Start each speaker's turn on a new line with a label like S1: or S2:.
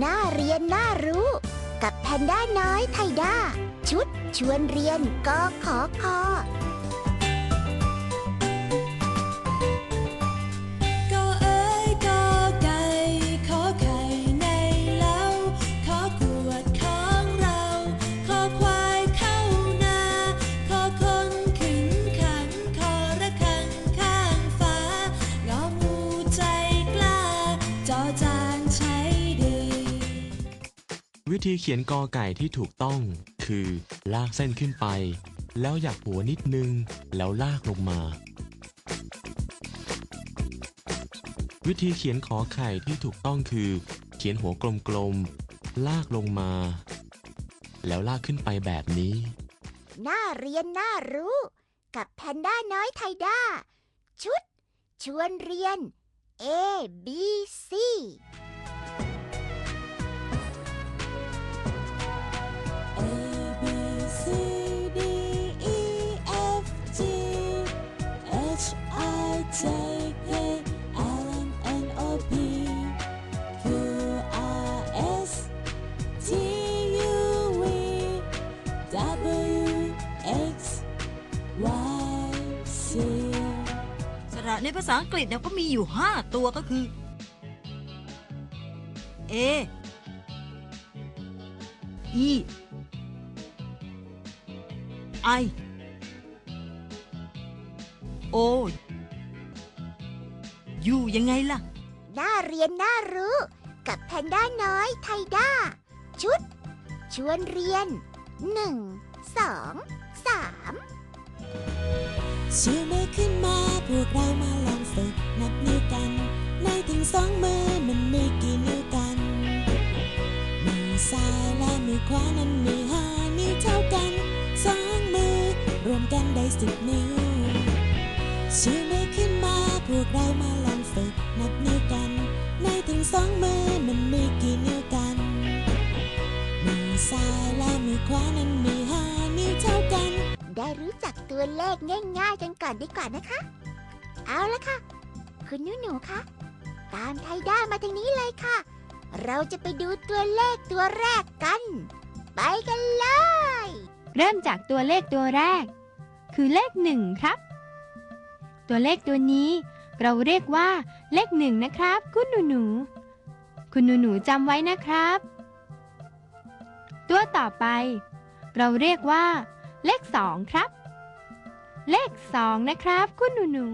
S1: น่าเรียนน่ารู้ กับแพนด้าน้อยไทด้าชุดชวนเรียนกอขอคอ
S2: วิ
S3: ธีเขียนกอไก่ที่ถูกต้อง คือลากเส้นขึ้นไป แล้วหยักหัวนิดนึง แล้วลากลงมา วิธีเขียนขอไข่ที่ถูกต้องคือ เขียนหัวกลมๆลากลงมา แล้วลากขึ้นไปแบบนี้
S1: น่าเรียนน่ารู้ กับแพนด้าน้อยไทด้า ชุด ชวนเรียน A B C
S4: สระในภาษาอังกฤษเนี่ยก็มีอยู่ 5 ตัวก็คือ A E I O U ยังไงล่ะ
S1: น่าเรียนน่ารู้ กับแพนด้าน้อยไทด้า ชุด ชวนเรียน1 2 3
S2: ชูมือขึ้นมาพวกเรามาลองฝึกนับนิ้วกัน ในถึงสองมือมันมีกี่นิ้วกัน มือซ้ายและมือขวานั้นมีห้านิ้วเท่ากันสองมือรวมกันได้สิบนิ้วชูมือขึ้นมา พวกเรามาลองฝึกนับนิ้วกัน ในถึงสองมือมันมีกี่นิ้วกัน มือซ้ายและมือขวานั้นมีห้านิ้วเท่ากัน
S1: ได้รู้จักตัวเลขง่ายๆกันก่อนดีกว่านะคะ เอาละค่ะ คุณหนูหนูๆคะ ตามไทด้ามาทางนี้เลยค่ะ เราจะไปดูตัวเลขตัวแรกกัน ไปกันเลย
S5: เริ่มจากตัวเลขตัวแรก คือเลขหนึ่งครับ ตัวเลขตัวนี้ เราเรียกว่า เลขหนึ่งนะครับ คุณหนูหนู คุณหนูหนูจำไว้นะครับ ตัวต่อไป เราเรียกว่า เลขสองครับ เลขสองนะครับ คุณหนูหนู